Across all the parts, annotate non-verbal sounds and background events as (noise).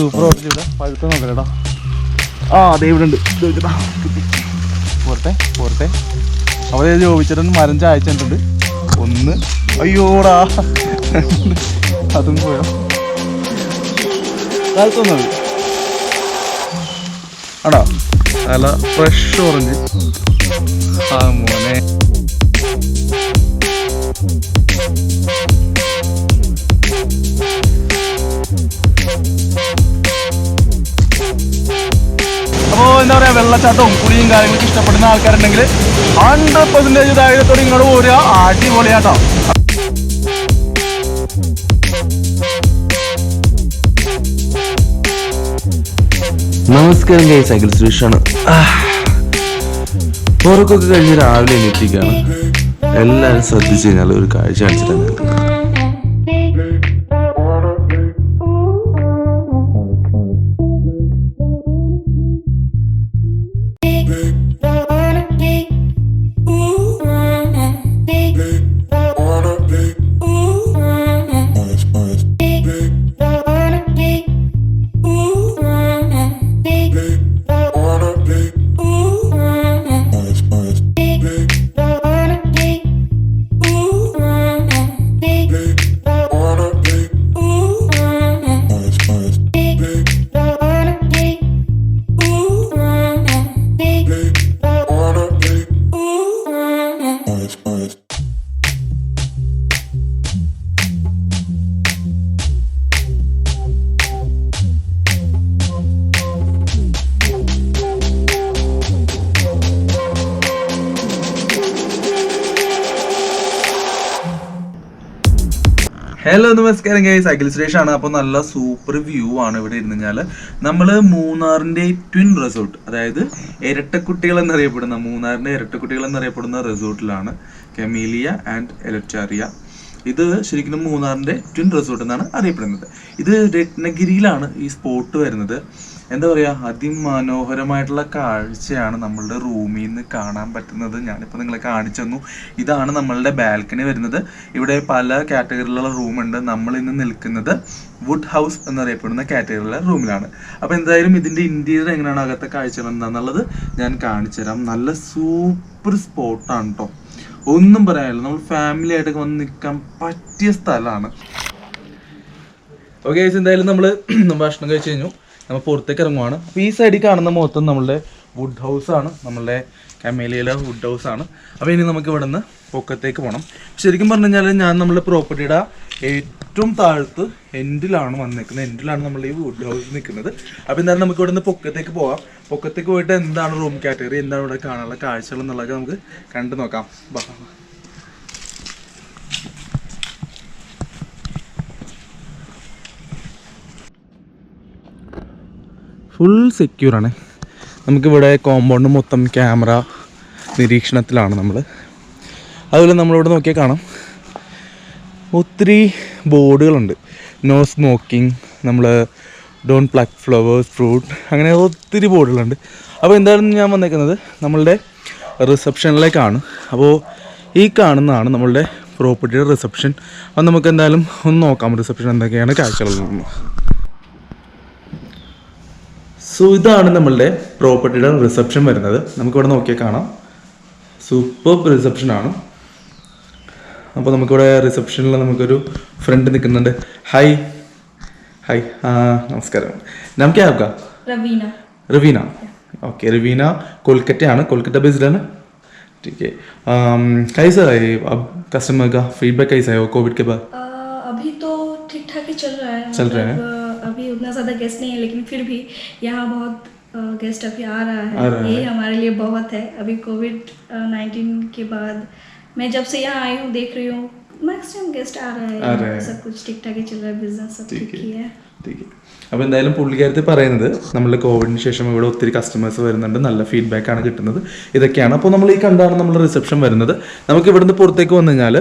Super orange ഇവിടെ പഴുത്ത നോക്കലടാ ആ അതെ ഇവിടെ ഉണ്ട്. പോരട്ടെ പോരട്ടെ. അവിടെ ചോദിച്ചിട്ടൊന്ന് മരം ചായച്ചിട്ടുണ്ട് ഒന്ന്. അയ്യോടാ. അതും പോയോ? കാലത്തൊന്നത് ആണോ നല്ല ഫ്രഷ് ഓറഞ്ച് ആ മോനെ. എന്താ പറയുക വെള്ളച്ചാട്ടവും കുളിയും കാര്യങ്ങളൊക്കെ ഇഷ്ടപ്പെടുന്ന ആൾക്കാരുണ്ടെങ്കിൽ ഹൺഡ്രഡ് പെർസെന്റേജ് ധൈര്യത്തോടെ ഇങ്ങോട്ട് പോരുക അടിപൊളിയാട്ടോ. നമസ്കാരം കൈ സൈക്കിൾ സുരേഷാണ്. ഉറക്കൊക്കെ കഴിഞ്ഞ് രാവിലെ എണീറ്റിരിക്കുകയാണ്. എല്ലാവരും ശ്രദ്ധിച്ചു കഴിഞ്ഞാൽ ഒരു കാഴ്ച കാണിച്ചിട്ടാണ് നമസ്കാരം ഗൈസ് അഖിൽ സുരേഷ് ആണ്. അപ്പോൾ നല്ല സൂപ്പർ വ്യൂ ആണ് ഇവിടെ ഇരുന്ന് കഴിഞ്ഞാൽ നമ്മൾ മൂന്നാറിന്റെ ട്വിൻ റിസോർട്ട് അതായത് ഇരട്ടക്കുട്ടികൾ എന്നറിയപ്പെടുന്ന മൂന്നാറിന്റെ ഇരട്ടക്കുട്ടികൾ എന്നറിയപ്പെടുന്ന റിസോർട്ടിലാണ് കെമീലിയ ആൻഡ് എലക്ട്രിയ ഇത് ശരിക്കും മൂന്നാറിന്റെ ട്വിൻ റിസോർട്ട് എന്നാണ് അറിയപ്പെടുന്നത്. ഇത് രത്നഗിരിയിലാണ് ഈ സ്പോട്ട് വരുന്നത്. എന്താ പറയുക അതിമനോഹരമായിട്ടുള്ള കാഴ്ചയാണ് നമ്മളുടെ റൂമിൽ നിന്ന് കാണാൻ പറ്റുന്നത്. ഞാനിപ്പോൾ നിങ്ങളെ കാണിച്ചു തന്നു. ഇതാണ് നമ്മളുടെ ബാൽക്കണി വരുന്നത്. ഇവിടെ പല കാറ്റഗറിയിലുള്ള റൂമുണ്ട്. നമ്മൾ ഇന്ന് നിൽക്കുന്നത് വുഡ് ഹൗസ് എന്നറിയപ്പെടുന്ന കാറ്റഗറിയിലുള്ള റൂമിലാണ്. അപ്പോൾ എന്തായാലും ഇതിന്റെ ഇന്റീരിയർ എങ്ങനെയാണ് അകത്തെ കാഴ്ചകൾ എന്താണെന്നുള്ളത് ഞാൻ കാണിച്ചു തരാം. നല്ല സൂപ്പർ സ്പോട്ടാണ് കേട്ടോ ഒന്നും പറയാനില്ല. നമ്മൾ ഫാമിലി ആയിട്ടൊക്കെ വന്ന് നിൽക്കാൻ പറ്റിയ സ്ഥലമാണ്. ഓക്കെ എന്തായാലും നമ്മൾ (clears throat) ഭക്ഷണം കഴിച്ചു കഴിഞ്ഞു. നമ്മൾ പുറത്തേക്ക് ഇറങ്ങുവാണ്. അപ്പോൾ ഈ സൈഡിൽ കാണുന്ന മൊത്തം നമ്മളുടെ വുഡ് ഹൗസ് ആണ് നമ്മളുടെ കമേലിയിലെ വുഡ് ഹൗസ് ആണ്. അപ്പോൾ ഇനി നമുക്ക് ഇവിടെ നിന്ന് പൊക്കത്തേക്ക് പോകണം ശരിക്കും പറഞ്ഞു കഴിഞ്ഞാൽ ഞാൻ നമ്മുടെ പ്രോപ്പർട്ടിയുടെ ഏറ്റവും താഴത്ത് എൻഡിലാണ് വന്നിരിക്കുന്നത് എൻഡിലാണ് നമ്മൾ ഈ വുഡ് ഹൗസ് നിൽക്കുന്നത്. അപ്പോൾ എന്തായാലും നമുക്ക് ഇവിടെ നിന്ന് പൊക്കത്തേക്ക് പോകാം പൊക്കത്തേക്ക് പോയിട്ട് എന്താണ് റൂം കാറ്റഗറി എന്താണ് ഇവിടെ കാണാനുള്ള കാഴ്ചകൾ എന്നുള്ളതൊക്കെ നമുക്ക് കണ്ടു നോക്കാം. ഫുൾ സെക്യൂർ ആണ്. നമുക്കിവിടെ കോമ്പൗണ്ട് മൊത്തം ക്യാമറ നിരീക്ഷണത്തിലാണ് നമ്മൾ അതുപോലെ നമ്മളിവിടെ നോക്കിയാൽ കാണാം. ഒത്തിരി ബോർഡുകളുണ്ട്. നോ സ്മോക്കിംഗ് നമ്മൾ ഡോൺ പ്ലക്ക് ഫ്ലവേഴ്സ് ഫ്രൂട്ട് അങ്ങനെ ഒത്തിരി ബോർഡുകളുണ്ട്. അപ്പോൾ എന്തായാലും ഞാൻ വന്നേക്കുന്നത് നമ്മളുടെ റിസപ്ഷനിലേക്കാണ് അപ്പോൾ ഈ കാണുന്നതാണ് നമ്മളുടെ പ്രോപ്പർട്ടിയുടെ റിസപ്ഷൻ അപ്പോൾ നമുക്ക് എന്തായാലും ഒന്ന് നോക്കാം റിസപ്ഷൻ എന്തൊക്കെയാണ് കാഴ്ചകളുള്ളത് സോ ഇതാണ് നമ്മളുടെ പ്രോപ്പർട്ടിയുടെ റിസപ്ഷൻ വരുന്നത് നമുക്കിവിടെ നോക്കിയാൽ കാണാം സൂപ്പർ റിസപ്ഷൻ ആണ് അപ്പോൾ നമുക്കിവിടെ റിസപ്ഷനിൽ നമുക്കൊരു ഫ്രണ്ട് നിൽക്കുന്നുണ്ട് ഹായ് ഹായ് ആ നമസ്കാരം നാം ക്യാ ആപ്കാ रवीना रवीना ओके रवीना कोलकाता कोलकाता बेस्ड है ना ठीक है अम, कैसा है अब कस्टमर का फीडबैक कैसा है वो कोविड के बाद अ, अभी तो ठीक ठाक ही चल रहा है चल रहा है। मतलब, अ, अभी उतना ज़्यादा गेस्ट नहीं है लेकिन फिर भी यहाँ बहुत गेस्ट अभी आ रहा है आ रहा है। ये हमारे लिए बहुत है अभी कोविड नाइन्टीन के बाद मैं जब से यहाँ आई हूँ देख रही हूँ मैक्सिमम गेस्ट आ रहा है आ यहाँ रहा है। सब कुछ ठीक ठाक ही चल रहा है बिजनेस सब ठीक ठीक है। ही है അപ്പോൾ എന്തായാലും പുള്ളിക്കാരത്തിൽ പറയുന്നത് നമ്മളുടെ കോവിഡിന് ശേഷം ഇവിടെ ഒത്തിരി കസ്റ്റമേഴ്സ് വരുന്നുണ്ട് നല്ല ഫീഡ്ബാക്ക് ആണ് കിട്ടുന്നത് ഇതൊക്കെയാണ് അപ്പോൾ നമ്മൾ ഈ കണ്ടാണ് നമ്മൾ റിസപ്ഷൻ വരുന്നത് നമുക്ക് ഇവിടുന്ന് പുറത്തേക്ക് വന്നു കഴിഞ്ഞാൽ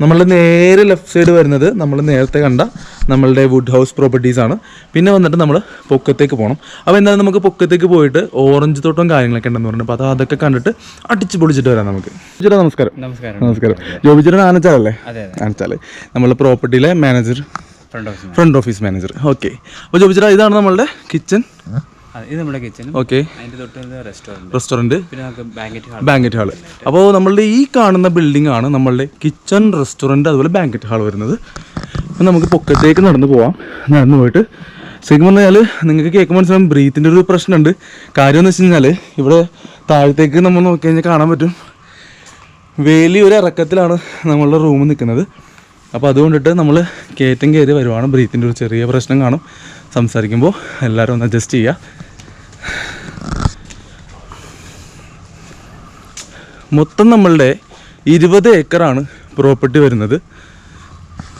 നമ്മൾ നേരെ ലെഫ്റ്റ് സൈഡ് വരുന്നത് നമ്മൾ നേരത്തെ കണ്ട നമ്മളുടെ വുഡ് ഹൗസ് പ്രോപ്പർട്ടീസ് ആണ്. പിന്നെ വന്നിട്ട് നമ്മൾ പൊക്കത്തേക്ക് പോകണം അപ്പോൾ എന്തായാലും നമുക്ക് പൊക്കത്തേക്ക് പോയിട്ട് ഓറഞ്ച് തോട്ടം കാര്യങ്ങളൊക്കെ ഉണ്ടെന്ന് പറഞ്ഞു അപ്പോൾ അത് അതൊക്കെ കണ്ടിട്ട് അടിച്ച് പൊളിച്ചിട്ട് വരാം നമുക്ക്. ചേട്ടാ നമസ്കാരം. നമസ്കാരം. നമസ്കാരം. ജോബിച്ചേട്ടൻ ആനച്ചാലല്ലേ? അതെ ആനച്ചാൽ നമ്മളെ പ്രോപ്പർട്ടിയിലെ manager front office front office manager okay അപ്പോൾ ജോബിചേട്ടാ ഇതാണ് നമ്മളുടെ കിച്ചൺ ഇത് നമ്മുടെ kitchen okay restaurant banquet hall അപ്പോൾ നമ്മളുടെ ഈ കാണുന്ന ബിൽഡിംഗ് ആണ് നമ്മളുടെ കിച്ചൺ റെസ്റ്റോറന്റ് അതുപോലെ ബാങ്കറ്റ് ഹാൾ വരുന്നത്. നമുക്ക് പൊക്കത്തേക്ക് നടന്നു പോവാം. നടന്നു പോയിട്ട് ശരിക്കും പറഞ്ഞാൽ നിങ്ങൾക്ക് കേൾക്കുമ്പോൾ മനസ്സിലാവും ബ്രീത്തിന്റെ ഒരു പ്രശ്നമുണ്ട്. കാര്യം എന്ന് വെച്ച് കഴിഞ്ഞാൽ ഇവിടെ താഴത്തേക്ക് നമ്മൾ നോക്കി കഴിഞ്ഞാൽ കാണാൻ പറ്റും. വേലി വലിയൊരു ഇറക്കത്തിലാണ് നമ്മളുടെ റൂം നിൽക്കുന്നത്. അപ്പോൾ അതുകൊണ്ടിട്ട് നമ്മൾ കയറ്റം കയറി വരുവാണ് ബ്രീത്തിന്റെ ഒരു ചെറിയ പ്രശ്നം കാണും. സംസാരിക്കുമ്പോൾ എല്ലാവരും ഒന്ന് അഡ്ജസ്റ്റ് ചെയ്യുക. മൊത്തം നമ്മളുടെ ഇരുപത് ഏക്കറാണ് പ്രോപ്പർട്ടി വരുന്നത്.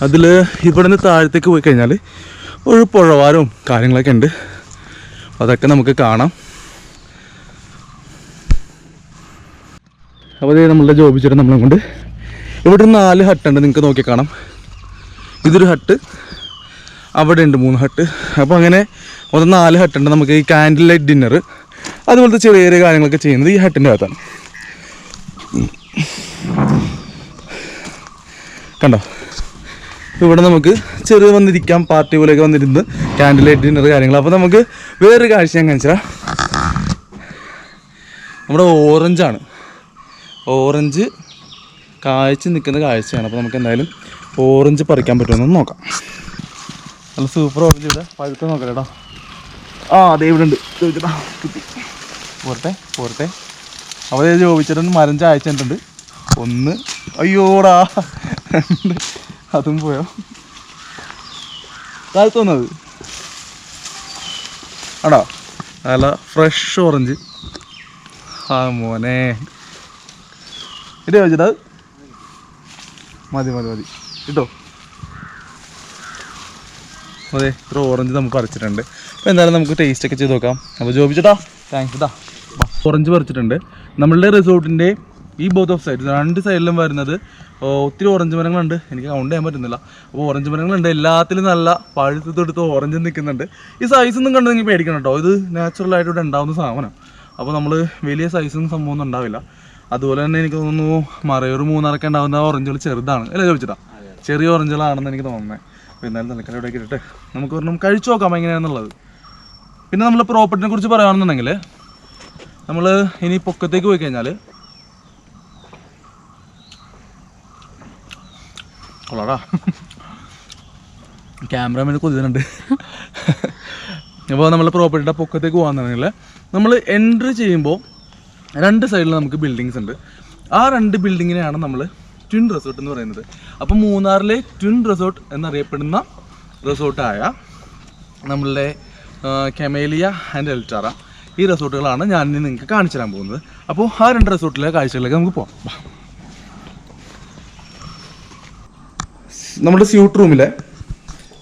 അതിൽ ഇവിടെ നിന്ന് താഴത്തേക്ക് പോയി കഴിഞ്ഞാൽ ഒരു പുഴവാരവും കാര്യങ്ങളൊക്കെ ഉണ്ട്. അതൊക്കെ നമുക്ക് കാണാം. അപ്പോൾ നമ്മളുടെ ജോബി ചേട്ടൻ നമ്മളെ കൊണ്ട് ഇവിടെ നാല് ഹട്ടുണ്ട് നിങ്ങൾക്ക് നോക്കി കാണാം. ഇതൊരു ഹട്ട്. അവിടെ ഉണ്ട് മൂന്ന് ഹട്ട്. അപ്പോൾ അങ്ങനെ മൊത്തം നാല് ഹട്ടുണ്ട് നമുക്ക് ഈ കാൻഡിൽ ലൈറ്റ് ഡിന്നർ അതുപോലത്തെ ചെറിയ ചെറിയ കാര്യങ്ങളൊക്കെ ചെയ്യുന്നത് ഈ ഹട്ടിന്റെ അകത്താണ്. കണ്ടോ? ഇവിടെ നമുക്ക് ചെറിയ വന്നിരിക്കാം പാർട്ടി പോലെയൊക്കെ വന്നിരുന്ന് ക്യാൻഡിൽ ലൈറ്റ് ഡിന്നർ കാര്യങ്ങൾ. അപ്പോൾ നമുക്ക് വേറൊരു കാഴ്ച ഞാൻ കാണിച്ചാൽ നമ്മുടെ ഓറഞ്ചാണ് ഓറഞ്ച് കാഴ്ച നിൽക്കുന്ന കാഴ്ചയാണ്. അപ്പോൾ നമുക്ക് എന്തായാലും ഓറഞ്ച് പറിക്കാൻ പറ്റുമെന്ന് നോക്കാം. നല്ല സൂപ്പർ ഓറഞ്ച് ഇവിടെ. പഴുത്ത നോക്കാം കേട്ടോ ആ അതെ ഇവിടെ ഉണ്ട്. ചോദിച്ചടാ കിട്ടി. പോരട്ടെ പോരട്ടെ. അവിടെ ചോദിച്ചിട്ട് മരം ചായച്ചിട്ടുണ്ട്. ഒന്ന് അയ്യോടാ. അതും പോയോ? താഴത്ത് വന്നത്. ആടാ നല്ല ഫ്രഷ് ഓറഞ്ച് ആ മോനെ. ഇത് ചോദിച്ചിട്ടത് മതി മതി മതി. കിട്ടോ അതെ ഇത്ര ഓറഞ്ച് നമുക്ക് പറിച്ചിട്ടുണ്ട്. അപ്പോൾ എന്തായാലും നമുക്ക് ടേസ്റ്റ് ഒക്കെ ചെയ്ത് നോക്കാം. അപ്പോൾ ജോബിച്ചേട്ടാ താങ്ക്സ് ഇതാ ഓറഞ്ച് പറിച്ചിട്ടുണ്ട്. നമ്മളുടെ റിസോർട്ടിന്റെ ഈ ബോത്ത് ഓഫ് സൈഡ് രണ്ട് സൈഡിലും വരുന്നത് ഒത്തിരി ഓറഞ്ച് മരങ്ങളുണ്ട്. എനിക്ക് കൗണ്ട് ചെയ്യാൻ പറ്റുന്നില്ല. അപ്പോൾ ഓറഞ്ച് മരങ്ങളുണ്ട്. എല്ലാത്തിലും നല്ല പഴുത്ത് തൊടുത്ത് ഓറഞ്ച് നിൽക്കുന്നുണ്ട്. ഈ സൈസ് ഒന്നും കണ്ട് നിങ്ങൾ പേടിക്കണം കേട്ടോ. ഇത് നാച്ചുറലായിട്ട് ഇവിടെ ഉണ്ടാവുന്ന സാധനം. അപ്പോൾ നമ്മൾ വലിയ സൈസൊന്നും സംഭവമൊന്നും ഉണ്ടാവില്ല. അതുപോലെ തന്നെ എനിക്ക് തോന്നുന്നു മറയൂർ മൂന്നാറൊക്കെ ഉണ്ടാകുന്ന ഓറഞ്ചുകൾ ചെറുതാണ്. അല്ലേ ചോദിച്ചിട്ടാ ചെറിയ ഓറഞ്ചുകളാണെന്ന് എനിക്ക് തോന്നുന്നത് അപ്പോൾ എന്നാലും നിലക്കട ഇവിടെ ഇട്ടിട്ട് നമുക്ക് ഒരെണ്ണം കഴിച്ചു നോക്കാം എങ്ങനെയാണെന്നുള്ളത് പിന്നെ നമ്മൾ പ്രോപ്പർട്ടിനെ കുറിച്ച് പറയുകയാണെന്നുണ്ടെങ്കിൽ നമ്മൾ ഇനി പൊക്കത്തേക്ക് പോയി കഴിഞ്ഞാൽ കൊള്ളാടാ. ക്യാമറമാൻ കൊതിരുന്നുണ്ട് അപ്പോൾ നമ്മൾ പ്രോപ്പർട്ടിയുടെ പൊക്കത്തേക്ക് പോകാന്നുണ്ടെങ്കിൽ നമ്മൾ എൻട്രി ചെയ്യുമ്പോൾ രണ്ട് സൈഡിൽ നമുക്ക് ബിൽഡിങ്സ് ഉണ്ട്. ആ രണ്ട് ബിൽഡിങ്ങിനെയാണ് നമ്മൾ ട്വിൻ റിസോർട്ട് എന്ന് പറയുന്നത്. അപ്പം മൂന്നാറിലെ ട്വിൻ റിസോർട്ട് എന്നറിയപ്പെടുന്ന റിസോർട്ടായ നമ്മളുടെ കെമേലിയ ആൻഡ് എൽറ്റാറ ഈ റിസോർട്ടുകളാണ് ഞാൻ ഇനി നിങ്ങൾക്ക് കാണിച്ചു തരാൻ പോകുന്നത്. അപ്പോൾ ആ രണ്ട് റിസോർട്ടിലെ കാഴ്ചകളിലേക്ക് നമുക്ക് പോകാം. നമ്മുടെ സ്യൂട്ട് റൂമിലെ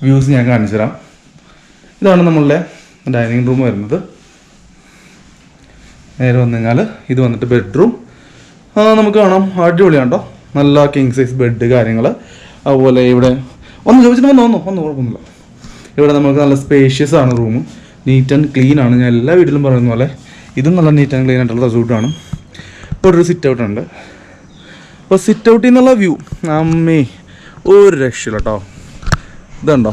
വ്യൂസ് ഞാൻ കാണിച്ചു തരാം. ഇതാണ് നമ്മളുടെ ഡൈനിങ് റൂം വരുന്നത്. നേരെ വന്നു കഴിഞ്ഞാൽ ഇത് വന്നിട്ട് ബെഡ്റൂം നമുക്ക് കാണാം. അടിപൊളിയാണ്? കേട്ടോ നല്ല കിങ് സൈസ് ബെഡ് കാര്യങ്ങൾ അതുപോലെ ഇവിടെ ഒന്ന് ചോദിച്ചിട്ട് വന്നു വന്നു ഒന്നും കുഴപ്പമൊന്നുമില്ല. ഇവിടെ നമുക്ക് നല്ല സ്പേഷ്യസ് ആണ് റൂം നീറ്റ് ആൻഡ് ക്ലീൻ ആണ്. ഞാൻ എല്ലാ വീട്ടിലും പറയുന്ന പോലെ ഇതും നല്ല നീറ്റ് ആൻഡ് ക്ലീൻ ആയിട്ടുള്ള റിസോർട്ടാണ് ഇപ്പോൾ ഒരു സിറ്റ് ഔട്ട് ഉണ്ട്. അപ്പോൾ സിറ്റ് ഔട്ടിൽ നിന്നുള്ള വ്യൂ അമ്മേ ഒരു രക്ഷയില്ല കേട്ടോ ഇതുണ്ടോ?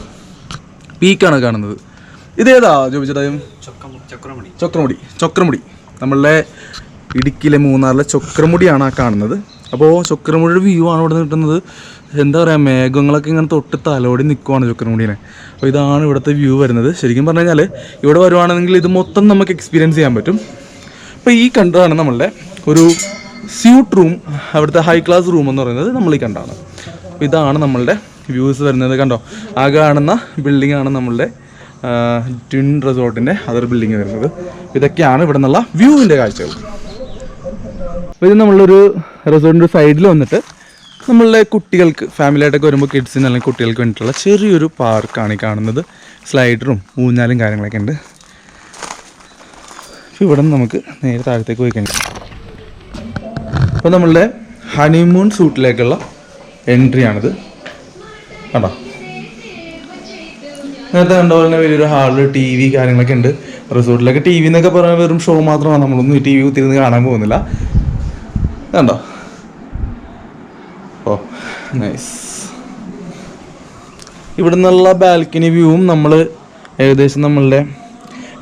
പീക്കാണ് കാണുന്നത്. ഇതേതാ ചോദിച്ചിട്ടും ചക്രമുടി. ചക്രമുടി. ചക്രമുടി. നമ്മളുടെ ഇടുക്കിയിലെ മൂന്നാറിലെ ചക്രമുടിയാണ് ആ കാണുന്നത്. അപ്പോൾ ചക്രമുടിയുടെ വ്യൂ ആണ് ഇവിടെ കിട്ടുന്നത്. എന്താ പറയുക മേഘങ്ങളൊക്കെ ഇങ്ങനെ തൊട്ട് തലോടി നിൽക്കുവാണ് ചക്രമുടീനെ. അപ്പോൾ ഇതാണ് ഇവിടുത്തെ വ്യൂ വരുന്നത്. ശരിക്കും പറഞ്ഞു കഴിഞ്ഞാൽ ഇവിടെ വരുവാണെങ്കിൽ ഇത് മൊത്തം നമുക്ക് എക്സ്പീരിയൻസ് ചെയ്യാൻ പറ്റും. അപ്പോൾ ഈ കണ്ടതാണ് നമ്മളുടെ ഒരു സ്യൂട്ട് റൂം അവിടുത്തെ ഹൈ ക്ലാസ് റൂം എന്ന് പറയുന്നത് നമ്മൾ ഈ കണ്ടാണ് അപ്പോൾ ഇതാണ് നമ്മളുടെ വ്യൂസ് വരുന്നത് കണ്ടോ? ആ കാണുന്ന ബിൽഡിംഗ് ആണ് നമ്മളുടെ ട്വിൻ റിസോർട്ടിന്റെ അതൊരു ബിൽഡിംഗ് വരുന്നത്. ഇതൊക്കെയാണ് ഇവിടെ നിന്നുള്ള വ്യൂവിന്റെ കാഴ്ചകൾ. അപ്പോൾ ഇത് നമ്മളൊരു റിസോർട്ടിന്റെ സൈഡിൽ വന്നിട്ട് നമ്മളുടെ കുട്ടികൾക്ക് ഫാമിലിയായിട്ടൊക്കെ വരുമ്പോൾ കിഡ്സിന് അല്ലെങ്കിൽ കുട്ടികൾക്ക് വേണ്ടിയിട്ടുള്ള ചെറിയൊരു പാർക്കാണ് ഈ കാണുന്നത്. സ്ലൈഡറും ഊഞ്ഞാലും കാര്യങ്ങളൊക്കെ ഉണ്ട്. അപ്പോൾ ഇവിടെ നമുക്ക് നേരെ താഴത്തേക്ക് പോയി കഴിഞ്ഞു അപ്പോൾ നമ്മളുടെ ഹണിമൂൺ സൂട്ടിലേക്കുള്ള എൻട്രി ആണിത്. കണ്ടോ? നേരത്തെ കണ്ട പോലെ തന്നെ വലിയൊരു ഹാളിൽ ടി വി കാര്യങ്ങളൊക്കെ ഉണ്ട്. റിസോർട്ടിലൊക്കെ ടി വി എന്നൊക്കെ പറയാൻ വെറും ഷോ മാത്രമാണ്. നമ്മളൊന്നും ടി വി കുത്തിരുന്ന് കാണാൻ പോകുന്നില്ല. കണ്ടോ? ഓ നൈസ് ഇവിടെ നിന്നുള്ള ബാൽക്കണി വ്യൂവും നമ്മൾ ഏകദേശം നമ്മളുടെ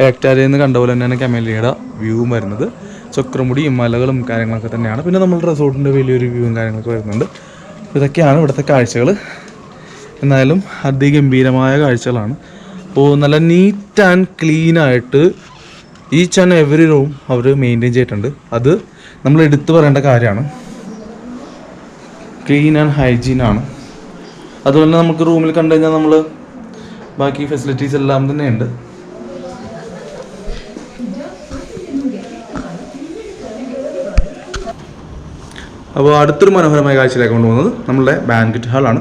ഏക്ടാരിയിൽ നിന്ന് കണ്ട പോലെ തന്നെയാണ് കമലിയുടെ വ്യൂവും വരുന്നത്. ചക്രമുടിയും മലകളും കാര്യങ്ങളൊക്കെ തന്നെയാണ്. പിന്നെ നമ്മുടെ റിസോർട്ടിന്റെ വലിയൊരു വ്യൂവും കാര്യങ്ങളൊക്കെ വരുന്നുണ്ട്. ഇതൊക്കെയാണ് ഇവിടുത്തെ കാഴ്ചകൾ എന്നാലും അതിഗംഭീരമായ കാഴ്ചകളാണ്. അപ്പോൾ നല്ല നീറ്റ് ആൻഡ് ക്ലീനായിട്ട് ഈച്ച് ആൻഡ് എവറി റൂം അവർ മെയിന്റെയിൻ ചെയ്തിട്ടുണ്ട്. അത് നമ്മൾ എടുത്തു പറയേണ്ട കാര്യമാണ്. ക്ലീൻ ആൻഡ് ഹൈജീൻ ആണ്. അതുപോലെ തന്നെ നമുക്ക് റൂമിൽ കണ്ടു കഴിഞ്ഞാൽ നമ്മൾ ബാക്കി ഫെസിലിറ്റീസ് എല്ലാം തന്നെ ഉണ്ട് അപ്പോൾ അടുത്തൊരു മനോഹരമായ കാഴ്ചയിലേക്ക് കൊണ്ടുപോകുന്നത് നമ്മളുടെ ബാങ്കറ്റ് ഹാളാണ്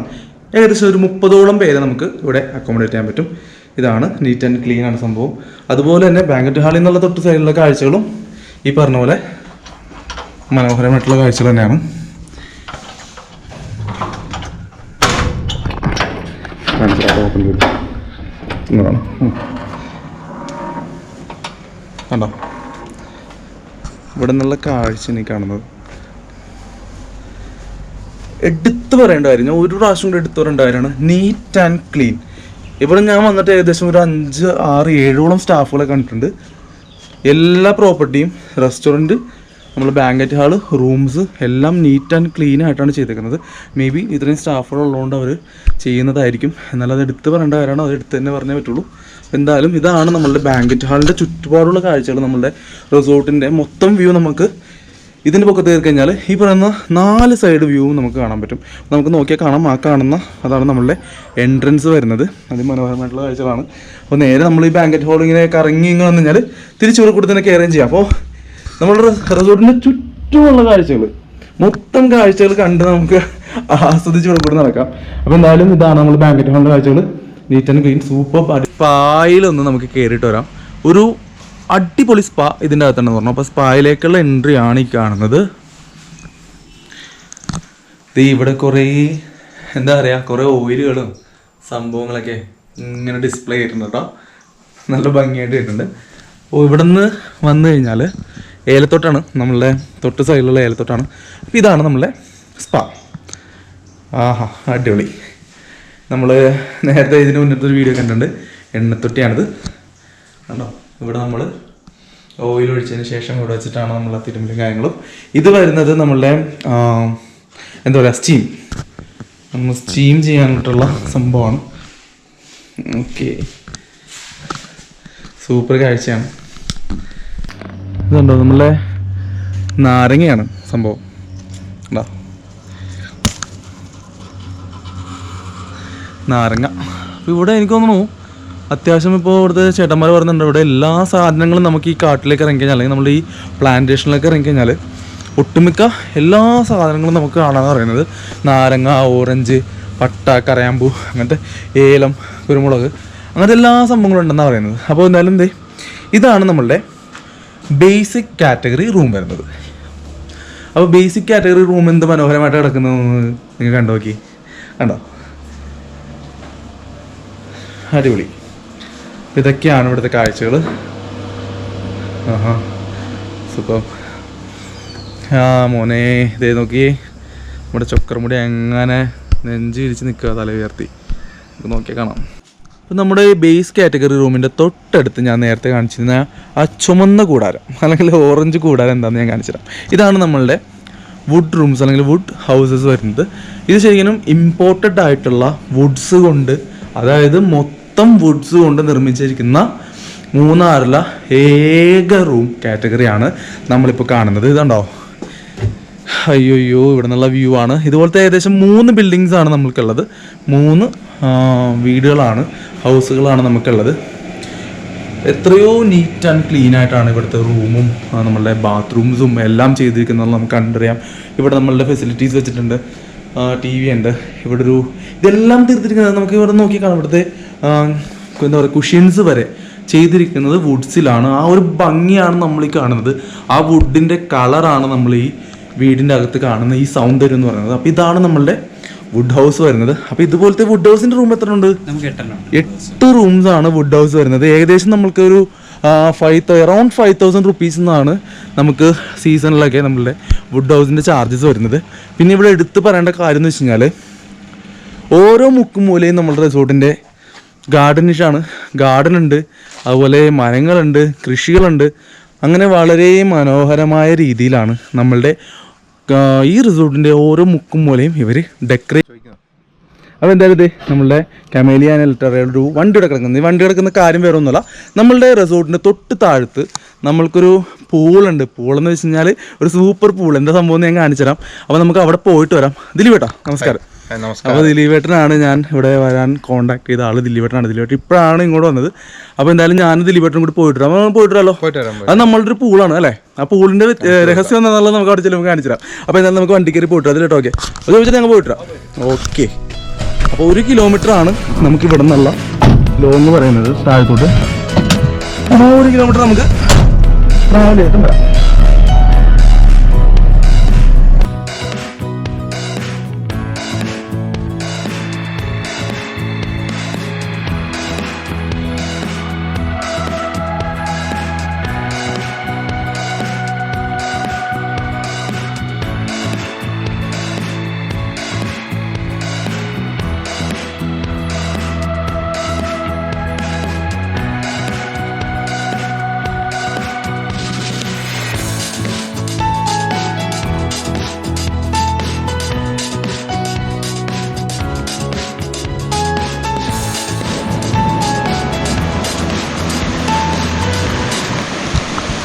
ഏകദേശം ഒരു മുപ്പതോളം പേരെ നമുക്ക് ഇവിടെ അക്കോമഡേറ്റ് ചെയ്യാൻ പറ്റും. ഇതാണ് നീറ്റ് ആൻഡ് ക്ലീൻ ആണ് സംഭവം. അതുപോലെ തന്നെ ബാങ്കറ്റ് ഹാളിൽ നിന്നുള്ള തൊട്ട് സൈഡിലുള്ള കാഴ്ചകളും ഈ പറഞ്ഞ പോലെ മനോഹരമായിട്ടുള്ള കാഴ്ചകൾ തന്നെയാണ്. കണ്ടോ? ഇവിടെ നിന്നുള്ള കാഴ്ച നീ കാണുന്നത്. എടുത്തു പറയേണ്ട കാര്യം ഞാൻ ഒരു പ്രാവശ്യം കൂടെ എടുത്തു പറയേണ്ട കാര്യമാണ്. നീറ്റ് ആൻഡ് ക്ലീൻ ഇവിടെ ഞാൻ വന്നിട്ട് ഏകദേശം ഒരു അഞ്ച് ആറ് ഏഴോളം സ്റ്റാഫുകളെ കണ്ടിട്ടുണ്ട്. എല്ലാ പ്രോപ്പർട്ടിയും റെസ്റ്റോറന്റ് നമ്മൾ ബാങ്കറ്റ് ഹാൾ റൂംസ് എല്ലാം നീറ്റ് ആൻഡ് ക്ലീൻ ആയിട്ടാണ് ചെയ്തേക്കുന്നത്. മേ ബി ഇത്രയും സ്റ്റാഫുകളുള്ളതുകൊണ്ട് അവർ ചെയ്യുന്നതായിരിക്കും. എന്നാൽ അത് എടുത്ത് പറയേണ്ട കാര്യമാണ്. അത് എടുത്ത് തന്നെ പറഞ്ഞേ പറ്റുള്ളൂ. എന്തായാലും ഇതാണ് നമ്മളുടെ ബാങ്കറ്റ് ഹാളിന്റെ ചുറ്റുപാടുള്ള കാഴ്ചകൾ നമ്മളുടെ റിസോർട്ടിന്റെ മൊത്തം വ്യൂ നമുക്ക് ഇതിന്റെ പൊക്കത്ത് കയറി കഴിഞ്ഞാൽ ഈ പറയുന്ന നാല് സൈഡ് വ്യൂവും നമുക്ക് കാണാൻ പറ്റും. നമുക്ക് നോക്കിയാൽ കാണാം. ആ കാണുന്ന അതാണ് നമ്മളുടെ എൻട്രൻസ് വരുന്നത്. അതിമനോഹരമായിട്ടുള്ള കാഴ്ചകളാണ്. അപ്പോൾ നേരെ നമ്മൾ ഈ ബാങ്കറ്റ് ഹോൾ ഇങ്ങനെ കറങ്ങി ഇങ്ങനെ വന്നു കഴിഞ്ഞാൽ തിരിച്ചു കൂടെ കൂടി തന്നെ കയറുകയും ചെയ്യാം. അപ്പോൾ നമ്മളുടെ റിസോർട്ടിന് ചുറ്റുമുള്ള കാഴ്ചകൾ. മൊത്തം കാഴ്ചകൾ കണ്ട് നമുക്ക് ആസ്വദിച്ച് കൂടി നടക്കാം. അപ്പോൾ എന്തായാലും ഇതാണ് നമ്മൾ ബാങ്കറ്റ് ഹാളിന്റെ കാഴ്ചകൾ നീറ്റ് ആൻഡ് ക്ലീൻ സൂപ്പർ പായിലൊന്ന് നമുക്ക് കയറിയിട്ട് വരാം. ഒരു അടിപൊളി സ്പാ ഇതിന്റെ അകത്തുണ്ടെന്ന് പറഞ്ഞു. അപ്പോൾ സ്പായിലേക്കുള്ള എൻട്രി ആണ് ഈ കാണുന്നത്. ഇവിടെ കുറേ എന്താ പറയുക കുറേ ഓയിലുകളും സംഭവങ്ങളൊക്കെ ഇങ്ങനെ ഡിസ്പ്ലേ ചെയ്തിട്ടുണ്ട് കേട്ടോ. നല്ല ഭംഗിയായിട്ട് ചെയ്തിട്ടുണ്ട് അപ്പോൾ ഇവിടെ നിന്ന് വന്നു കഴിഞ്ഞാൽ ഏലത്തോട്ടാണ് നമ്മളുടെ തൊട്ട് സൈഡിലുള്ള ഏലത്തോട്ടാണ്. അപ്പോൾ ഇതാണ് നമ്മളുടെ സ്പാ. ആഹാ അടിപൊളി. നമ്മൾ നേരത്തെ ഇതിന് മുന്നത്തെ ഒരു വീഡിയോ കണ്ടിട്ടുണ്ട്. എണ്ണത്തൊട്ടിയാണിത്. കണ്ടോ? ഇവിടെ നമ്മൾ ഓയിൽ ഒഴിച്ചതിന് ശേഷം ഇവിടെ വെച്ചിട്ടാണ് നമ്മൾ തിരുമ്പലും കാര്യങ്ങളും. ഇത് വരുന്നത് നമ്മളുടെ എന്താ പറയുക സ്റ്റീം നമ്മൾ സ്റ്റീം ചെയ്യാനായിട്ടുള്ള സംഭവമാണ്. ഓക്കെ സൂപ്പർ കാഴ്ചയാണ്. ഇതുണ്ടോ നമ്മളെ? നാരങ്ങയാണ് സംഭവം. ഉണ്ടോ നാരങ്ങ. അപ്പോൾ ഇവിടെ എനിക്ക് തോന്നുന്നു അത്യാവശ്യം ഇപ്പോൾ ഇവിടുത്തെ ചേട്ടന്മാർ പറയുന്നുണ്ട് ഇവിടെ എല്ലാ സാധനങ്ങളും നമുക്ക് ഈ കാട്ടിലേക്ക് ഇറങ്ങി കഴിഞ്ഞാൽ അല്ലെങ്കിൽ നമ്മൾ ഈ പ്ലാന്റേഷനിലേക്ക് ഇറങ്ങി കഴിഞ്ഞാൽ ഒട്ടുമിക്ക എല്ലാ സാധനങ്ങളും നമുക്ക് കാണാമെന്ന് പറയുന്നത്. നാരങ്ങ ഓറഞ്ച് പട്ട കരയാമ്പൂ അങ്ങനത്തെ ഏലം കുരുമുളക് അങ്ങനത്തെ എല്ലാ സംഭവങ്ങളും ഉണ്ടെന്നാണ് പറയുന്നത്. അപ്പോൾ എന്തായാലും എന്തേ ഇതാണ് നമ്മളുടെ ബേസിക് കാറ്റഗറി റൂം വരുന്നത്. അപ്പോൾ ബേസിക് കാറ്റഗറി റൂം എന്ത് മനോഹരമായിട്ട് കിടക്കുന്നതെന്ന് നിങ്ങൾ കണ്ടു നോക്കി. കണ്ടോ? അടിപൊളി. ഇതൊക്കെയാണ് ഇവിടുത്തെ കാഴ്ചകൾ ആഹാ ആ മോനെ ഇതേ നോക്കി. നമ്മുടെ ചൊക്കർമുടി എങ്ങനെ നെഞ്ച് വിരിച്ച് നിൽക്കുക തല ഉയർത്തി. നോക്കിയാൽ കാണാം. അപ്പം നമ്മുടെ ബേസ് കാറ്റഗറി റൂമിന്റെ തൊട്ടടുത്ത് ഞാൻ നേരത്തെ കാണിച്ചിരുന്ന ആ ചുമന്ന കൂടാരം അല്ലെങ്കിൽ ഓറഞ്ച് കൂടാരം എന്താണെന്ന് ഞാൻ കാണിച്ചുതരാം. ഇതാണ് നമ്മളുടെ വുഡ് റൂംസ് അല്ലെങ്കിൽ വുഡ് ഹൗസസ് വരുന്നത്. ഇത് ശരിക്കും ഇമ്പോർട്ടഡ് ആയിട്ടുള്ള വുഡ്സ് കൊണ്ട് അതായത് മൊത്തം വുഡ്സ് കൊണ്ട് നിർമ്മിച്ചിരിക്കുന്ന മൂന്നാറിലെ ഏക റൂം കാറ്റഗറിയാണ് നമ്മളിപ്പോൾ കാണുന്നത്. ഇതുണ്ടോ അയ്യോയ്യോ ഇവിടെ നിന്നുള്ള വ്യൂ ആണ്. ഇതുപോലത്തെ ഏകദേശം മൂന്ന് ബിൽഡിങ്സ് ആണ് നമുക്കുള്ളത് മൂന്ന് വീടുകളാണ് ഹൗസുകളാണ് നമുക്കുള്ളത് എത്രയോ നീറ്റ് ആൻഡ് ക്ലീൻ ആയിട്ടാണ് ഇവിടുത്തെ റൂമും നമ്മളുടെ ബാത്റൂംസും എല്ലാം ചെയ്തിരിക്കുന്നത് നമുക്ക് കണ്ടറിയാം. ഇവിടെ നമ്മളുടെ ഫെസിലിറ്റീസ് വെച്ചിട്ടുണ്ട്. ടി വി ഉണ്ട്. ഇവിടെ ഒരു ഇതെല്ലാം തീർത്തിരിക്കുന്നത് നമുക്ക് ഇവിടെ നോക്കി കാണാം ഇവിടുത്തെ എന്താ പറയുക കുഷ്യൻസ് വരെ ചെയ്തിരിക്കുന്നത് വുഡ്സിലാണ് ആ ഒരു ഭംഗിയാണ് നമ്മൾ ഈ കാണുന്നത്. ആ വുഡിന്റെ കളറാണ് നമ്മൾ ഈ വീടിന്റെ അകത്ത് കാണുന്ന ഈ സൗന്ദര്യം എന്ന് പറയുന്നത്. അപ്പോൾ ഇതാണ് നമ്മളുടെ വുഡ് ഹൗസ് വരുന്നത്. അപ്പോൾ ഇതുപോലത്തെ വുഡ് ഹൗസിന്റെ റൂം എത്ര ഉണ്ട് എട്ട് റൂംസ് ആണ് വുഡ് ഹൗസ് വരുന്നത്. ഏകദേശം നമുക്ക് ഒരു five around five thousand rupees എന്നാണ് നമുക്ക് സീസണിലൊക്കെ നമ്മളുടെ വുഡ് ഹൗസിന്റെ ചാർജസ് വരുന്നത്. പിന്നെ ഇവിടെ എടുത്ത് പറയേണ്ട കാര്യം എന്ന് വെച്ച് കഴിഞ്ഞാൽ ഓരോ മുക്കും മൂലയും നമ്മുടെ റിസോർട്ടിന്റെ ഗാർഡനിഷാണ് ഗാർഡൻ ഉണ്ട് അതുപോലെ മരങ്ങളുണ്ട് കൃഷികളുണ്ട്. അങ്ങനെ വളരെ മനോഹരമായ രീതിയിലാണ് നമ്മളുടെ ഈ റിസോർട്ടിന്റെ ഓരോ മുക്കും മൂലയും ഇവർ ഡെക്കറേറ്റ് അപ്പോൾ എന്തായാലും ഇത് നമ്മളുടെ കമേലിയാൻ എൽറ്ററയുടെ ഒരു വണ്ടി കിടക്കുന്നത് ഈ വണ്ടി കിടക്കുന്ന കാര്യം വേറെ ഒന്നുമല്ല. നമ്മളുടെ റിസോർട്ടിന്റെ തൊട്ട് താഴത്ത് നമ്മൾക്കൊരു പൂളുണ്ട്. പൂളെന്ന് വെച്ച് കഴിഞ്ഞാൽ ഒരു സൂപ്പർ പൂൾ. എന്താ സംഭവം ഞാൻ കാണിച്ചു തരാം അപ്പോൾ നമുക്ക് അവിടെ പോയിട്ട് വരാം. ദിലീപേട്ടാ നമസ്കാരം. അപ്പോൾ ദിലീപേട്ടനാണ് ഞാൻ ഇവിടെ വരാൻ കോൺടാക്ട് ചെയ്ത ആൾ ദിലീപേട്ടനാണ് ദിലീപേട്ടൻ. ഇപ്പോഴാണ് ഇങ്ങോട്ട് വന്നത്. അപ്പോൾ എന്തായാലും ഞാൻ ദിലീപേട്ടനും കൂടി പോയിട്ട് അപ്പോൾ പോയിട്ട് വരാമല്ലോ അത് നമ്മളുടെ ഒരു പൂളാണ് അല്ലേ? ആ പൂളിന്റെ രഹസ്യം എന്താണെന്നുള്ളത് നമുക്ക് അവിടെ ചെല്ലുമ്പോൾ കാണിച്ചു തരാം. അപ്പോൾ എന്തായാലും നമുക്ക് വണ്ടി കയറി പോയിട്ട് അതിലോട്ട് ഓക്കെ അത് ചോദിച്ചാൽ ഞങ്ങൾ പോയിട്ട് ഓക്കെ. അപ്പോൾ ഒരു കിലോമീറ്റർ ആണ് നമുക്ക് ഇവിടെ നിന്നുള്ള എന്ന് പറയുന്നത്. താഴത്തോട്ട്. ഒരു കിലോമീറ്റർ നമുക്ക് ട്രാവൽ ചെയ്തിട്ടും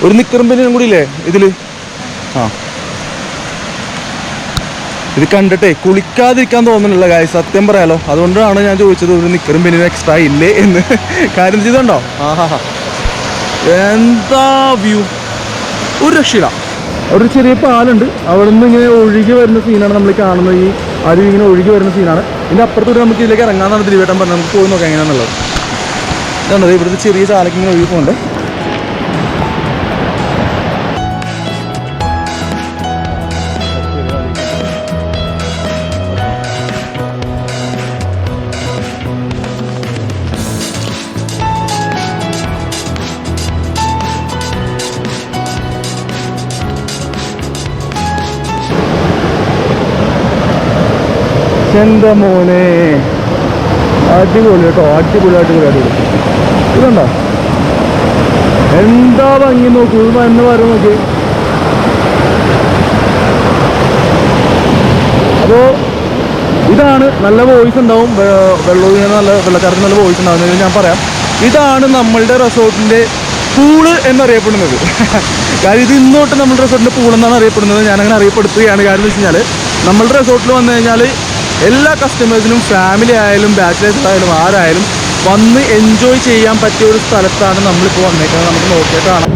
ഒരു നിക്കറും പെണ്ണിനും കൂടി ഇല്ലേ ഇതിൽ? ആ. ഇത് കണ്ടിട്ടേ കുളിക്കാതിരിക്കാൻ തോന്നുന്നില്ല കാര്യം സത്യം പറയാലോ. അതുകൊണ്ടാണ് ഞാൻ ചോദിച്ചത് ഒരു നിക്കറും പിന്നെ എക്സ്ട്രാ ഇല്ലേ എന്ന്. കാര്യം ചെയ്തുണ്ടോ? ആഹാ. എന്താ വ്യൂ ഒരു രക്ഷയില്ല. ഒരു ചെറിയ പാലുണ്ട്. അവിടെ നിന്ന് ഇങ്ങനെ ഒഴുകി വരുന്ന സീനാണ് നമ്മൾ കാണുന്നത്. ഈ അരുവി ഇങ്ങനെ ഒഴുകി വരുന്ന സീനാണ് ഇതിന്റെ അപ്പുറത്തൂടെ നമുക്ക് ഇതിലേക്ക് ഇറങ്ങാന്നാണ് ദിലീപേട്ടൻ പറഞ്ഞത്. നമുക്ക് പോയി നോക്കാം എങ്ങനെയാണെന്നുള്ളത് ഇതാണ് ഇവിടുത്തെ ചെറിയ ചാലക്ക് ഇങ്ങനെ ഒഴുകി പോകുന്നുണ്ട് എന്റെ മോനെ? അടിപൊളി കേട്ടോ അടിപൊളി അടിപൊളി അടിപൊളി. ഇതുണ്ടോ? എന്താ ഭംഗി നോക്കൂ ഇത് എന്ന് വരും നോക്കി. ഇതാണ് നല്ല വോയിസ് ഉണ്ടാവും വെ- വെള്ളവും ഇങ്ങനെ നല്ല വെള്ളക്കാരത്തിന് നല്ല വോയിസ് ഉണ്ടാവും ഞാൻ പറയാം. ഇതാണ് നമ്മളുടെ റിസോർട്ടിന്റെ പൂൾ എന്നറിയപ്പെടുന്നത്. (laughs) കാര്യം ഇത് ഇന്നോട്ട് നമ്മുടെ പൂൾ എന്നാണ് അറിയപ്പെടുന്നത് ഞാനങ്ങനെ അറിയപ്പെടുത്തുകയാണ്. കാര്യം എന്ന് വെച്ച് കഴിഞ്ഞാൽ നമ്മളുടെ റിസോർട്ടിൽ വന്നു കഴിഞ്ഞാൽ എല്ലാ കസ്റ്റമേഴ്സിനും ഫാമിലി ആയാലും ബാച്ചിലേഴ്സ് ആയാലും ആരായാലും വന്ന് എൻജോയ് ചെയ്യാൻ പറ്റിയ ഒരു സ്ഥലത്താണ് നമ്മളിപ്പോൾ വന്നേക്കുന്നത്. നമുക്ക് നോക്കിയിട്ട് കാണാം.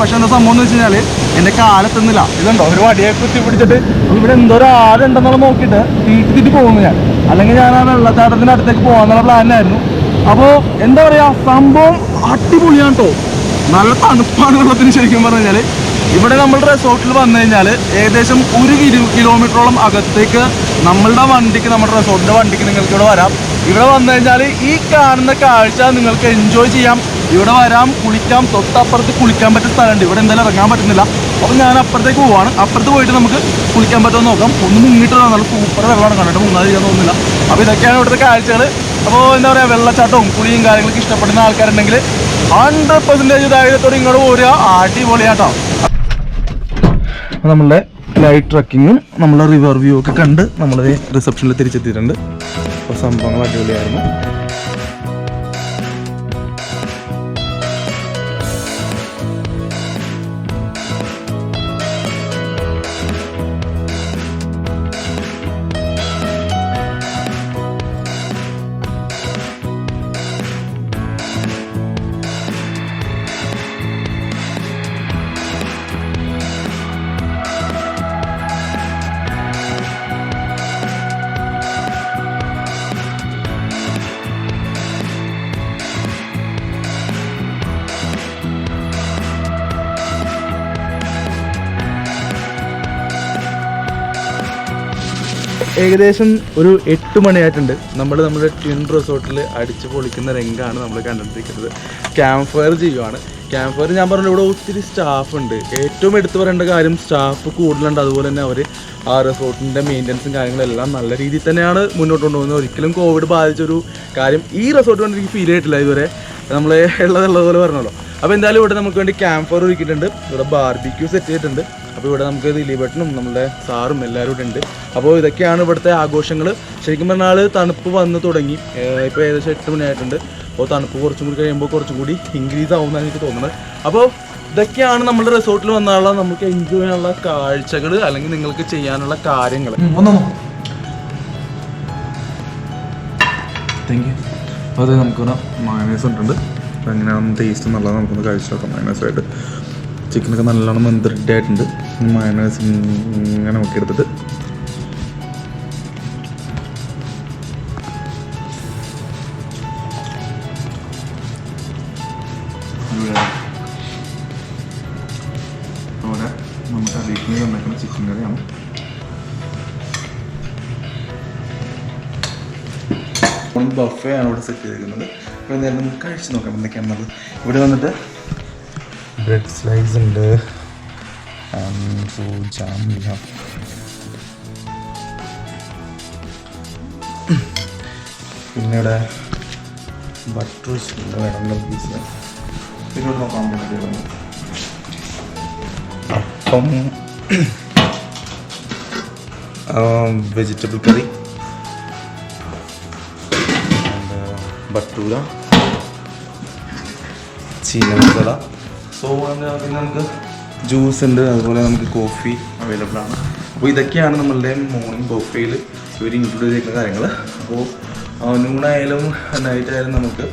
പക്ഷെ എന്താ സംഭവം എന്ന് വെച്ച് കഴിഞ്ഞാൽ എന്റെ കാലത്തുന്നില്ല. ഇതുണ്ടോ? ഒരു വടിയെ കുത്തി പിടിച്ചിട്ട് ഇവിടെ എന്തോ ഒരു ആടുണ്ടെന്നുള്ള നോക്കിയിട്ട് തീറ്റി തീറ്റി പോകുന്നു ഞാൻ. അല്ലെങ്കിൽ ഞാൻ ആ വെള്ളച്ചാട്ടത്തിന്റെ അടുത്തേക്ക് പോകാന്നുള്ള പ്ലാനിലായിരുന്നു അപ്പോൾ എന്താ പറയാ സംഭവം അടിപൊളിയാണ് കേട്ടോ നല്ല തണുപ്പാണ് വെള്ളത്തിന് ശരിക്കും പറഞ്ഞു കഴിഞ്ഞാൽ ഇവിടെ നമ്മൾ റിസോർട്ടിൽ വന്നു കഴിഞ്ഞാൽ ഏകദേശം ഒരു കിലോ കിലോമീറ്ററോളം അകത്തേക്ക് നമ്മളുടെ വണ്ടിക്ക് നമ്മുടെ റിസോർട്ടിന്റെ വണ്ടിക്ക് നിങ്ങൾക്ക് ഇവിടെ വരാം. ഇവിടെ വന്നു കഴിഞ്ഞാൽ ഈ കാണുന്ന കാഴ്ച നിങ്ങൾക്ക് എൻജോയ് ചെയ്യാം. ഇവിടെ വരാം കുളിക്കാം തൊട്ടപ്പുറത്ത് കുളിക്കാൻ പറ്റിയ സ്ഥലമുണ്ട്. ഇവിടെ എന്തായാലും ഇറങ്ങാൻ പറ്റുന്നില്ല. അപ്പോൾ ഞാൻ അപ്പുറത്തേക്ക് പോവാണ്. അപ്പുറത്ത് പോയിട്ട് നമുക്ക് കുളിക്കാൻ പറ്റുമെന്ന് നോക്കാം. ഒന്ന് മുങ്ങിട്ട് നല്ല സൂപ്പർ വെള്ളമാണ്. കണ്ടിട്ട് മുങ്ങാതെ ചെയ്യാൻ തോന്നുന്നില്ല. അപ്പോൾ ഇതൊക്കെയാണ് ഇവിടുത്തെ കാഴ്ചകൾ അപ്പോൾ എന്താ പറയുക വെള്ളച്ചാട്ടവും കുളിയും കാര്യങ്ങളൊക്കെ ഇഷ്ടപ്പെടുന്ന ആൾക്കാരുണ്ടെങ്കിൽ ഹൺഡ്രഡ് പെർസെന്റേജ് ധൈര്യത്തോടെ ഇങ്ങോട്ട് പോരുക അടിപൊളിയാട്ടോ. നമ്മളുടെ ലൈറ്റ് ട്രക്കിങ്ങും നമ്മളെ റിവർ വ്യൂ ഒക്കെ കണ്ട് നമ്മൾ റിസപ്ഷനിൽ തിരിച്ചെത്തിയിട്ടുണ്ട്. അപ്പോൾ സംഭവങ്ങൾ അടിപൊളിയായിരുന്നു. ഏകദേശം ഒരു എട്ട് മണിയായിട്ടുണ്ട്. നമ്മൾ നമ്മുടെ ട്വിൻ റിസോർട്ടിൽ അടിച്ച് പൊളിക്കുന്ന രംഗമാണ് നമ്മൾ കണ്ടുകൊണ്ടിരിക്കുന്നത്. ക്യാമ്പ് ഫയർ ചെയ്യുവാണ്. ക്യാമ്പ് ഫയർ ഞാൻ പറഞ്ഞു ഇവിടെ ഒത്തിരി സ്റ്റാഫ് ഉണ്ട്. ഏറ്റവും എടുത്തു പറയേണ്ട കാര്യം സ്റ്റാഫ് കൂടുതലുണ്ട്. അതുപോലെ തന്നെ അവർ ആ റിസോർട്ടിന്റെ മെയിന്റനൻസും കാര്യങ്ങളെല്ലാം നല്ല രീതിയിൽ തന്നെയാണ് മുന്നോട്ട് കൊണ്ടുപോകുന്നത്. ഒരിക്കലും കോവിഡ് ബാധിച്ചൊരു കാര്യം ഈ റിസോർട്ട് കൊണ്ട് എനിക്ക് ഫീൽ ചെയ്തിട്ടില്ല ഇതുവരെ. നമ്മൾ ഉള്ളതുള്ളതുപോലെ പറഞ്ഞല്ലോ. അപ്പോൾ എന്തായാലും ഇവിടെ നമുക്ക് വേണ്ടി ക്യാമ്പ് ഫയർ ഒരുക്കിയിട്ടുണ്ട്. ഇവിടെ ബാർബിക്യൂ സെറ്റ് ചെയ്തിട്ടുണ്ട്. അപ്പോൾ ഇവിടെ നമുക്ക് ദിലീപേട്ടനും നമ്മുടെ സാറും എല്ലാവരും ഇവിടെ ഉണ്ട്. അപ്പോൾ ഇതൊക്കെയാണ് ഇവിടുത്തെ ആഘോഷങ്ങൾ ശരിക്കും പറഞ്ഞാൽ തണുപ്പ് വന്ന് തുടങ്ങി. ഇപ്പോൾ ഏകദേശം എട്ട് മണിയായിട്ടുണ്ട്. അപ്പോൾ തണുപ്പ് കുറച്ചും കൂടി കഴിയുമ്പോൾ കുറച്ചും കൂടി ഇൻക്രീസ് ആവുമെന്നാണ് എനിക്ക് തോന്നുന്നത്. അപ്പോൾ ഇതൊക്കെയാണ് നമ്മുടെ റിസോർട്ടിൽ വന്നാലുള്ള നമുക്ക് എൻജോയ് ചെയ്യാനുള്ള കാഴ്ചകൾ അല്ലെങ്കിൽ നിങ്ങൾക്ക് ചെയ്യാനുള്ള കാര്യങ്ങൾ താങ്ക് യു അത് നമുക്കൊന്ന് മയണൈസ് അപ്പോൾ എങ്ങനെയാണ് ടേസ്റ്റ് നല്ലതാണ് നമുക്കൊന്ന് കഴിച്ചു നോക്കാം. മയണൈസായിട്ട് ചിക്കനൊക്കെ നല്ലോണം ആയിട്ടുണ്ട്. മയണൈസ് ഇങ്ങനെ നോക്കി എടുത്തിട്ട് ബഫേ ആണ് ഇവിടെ സെറ്റ് ചെയ്തിരിക്കുന്നത്. അപ്പോൾ എന്തായാലും നമുക്ക് കഴിച്ച് നോക്കാം എന്തൊക്കെയാണെന്നുള്ളത് ഇവിടെ വന്നിട്ട് ബ്രെഡ് സ്ലൈസ് ഉണ്ട്. ജാം പിന്നെ ഇവിടെ ബട്ടർ ഉണ്ട്. വേണമെങ്കിൽ പീസ് പിന്നെ ഇവിടെ നോക്കാൻ വേണ്ടി appam vegetable curry. Bhatura ചീന masala. So പിന്നെ നമുക്ക് ജ്യൂസ് ഉണ്ട് അതുപോലെ നമുക്ക് കോഫി അവൈലബിൾ ആണ്. അപ്പോൾ ഇതൊക്കെയാണ് നമ്മളുടെ മോർണിംഗ് ബൊഫയിൽ ഇവർ ഇൻക്ലൂഡ് ചെയ്തിരിക്കുന്ന കാര്യങ്ങൾ. അപ്പോൾ നൂണായാലും നൈറ്റ് ആയാലും നമുക്ക്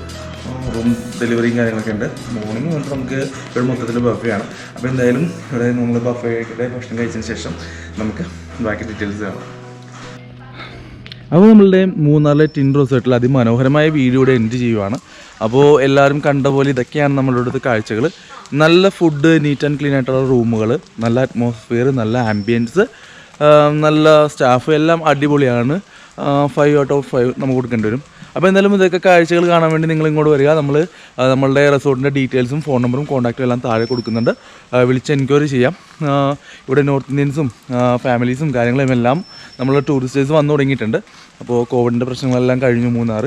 റൂം ഡെലിവറിയും കാര്യങ്ങളൊക്കെ ഉണ്ട്. മോർണിംഗ് വന്നിട്ട് നമുക്ക് ഇവിടെ മൊത്തത്തിൽ ബഫയാണ് അപ്പോൾ എന്തായാലും ഇവിടെ നമ്മൾ ബഫയുടെ ഭക്ഷണം കഴിച്ചതിന് ശേഷം നമുക്ക് ബാക്കി ഡീറ്റെയിൽസ് കാണാം. അപ്പോൾ നമ്മളുടെ മൂന്നാറിലെ ടിൻ റിസോർട്ടിൽ അതിമനോഹരമായ വീഡിയോ ഇവിടെ എൻഡ് ചെയ്യുവാണ്. അപ്പോൾ എല്ലാവരും കണ്ട പോലെ ഇതൊക്കെയാണ് നമ്മളുടെ അടുത്ത് കാഴ്ചകൾ നല്ല ഫുഡ് നീറ്റ് ആൻഡ് ക്ലീൻ ആയിട്ടുള്ള റൂമുകൾ നല്ല അറ്റ്മോസ്ഫിയർ നല്ല ആംബിയൻസ് നല്ല സ്റ്റാഫ് എല്ലാം അടിപൊളിയാണ്. ഫൈവ് ഔട്ട് ഓഫ് ഫൈവ് നമുക്ക് കൊടുക്കേണ്ടി വരും. അപ്പോൾ എന്തായാലും ഇതൊക്കെ കാഴ്ചകൾ കാണാൻ വേണ്ടി നിങ്ങൾ ഇങ്ങോട്ട് വരിക. നമ്മൾ നമ്മളുടെ റിസോർട്ടിന്റെ ഡീറ്റെയിൽസും ഫോൺ നമ്പറും കോൺടാക്റ്റും എല്ലാം താഴെ കൊടുക്കുന്നുണ്ട്. വിളിച്ച് എൻക്വയറി ചെയ്യാം. ഇവിടെ നോർത്ത് ഇന്ത്യൻസും ഫാമിലീസും കാര്യങ്ങളും എല്ലാം നമ്മൾ ടൂറിസ്റ്റേഴ്സ് വന്നു തുടങ്ങിയിട്ടുണ്ട്. അപ്പോൾ കോവിഡിന്റെ പ്രശ്നങ്ങളെല്ലാം കഴിഞ്ഞു മൂന്നാർ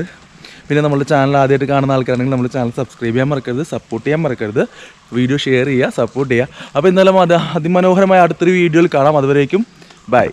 പിന്നെ നമ്മുടെ ചാനൽ ആദ്യമായിട്ട് കാണുന്ന ആൾക്കാരാണെങ്കിൽ നമ്മുടെ ചാനൽ സബ്സ്ക്രൈബ് ചെയ്യാൻ മറക്കരുത് സപ്പോർട്ട് ചെയ്യാൻ മറക്കരുത്. വീഡിയോ ഷെയർ ചെയ്യുക സപ്പോർട്ട് ചെയ്യുക. അപ്പോൾ എന്തായാലും അത് അതിമനോഹരമായ അടുത്തൊരു വീഡിയോയിൽ കാണാം. അതുവരേക്കും ബൈ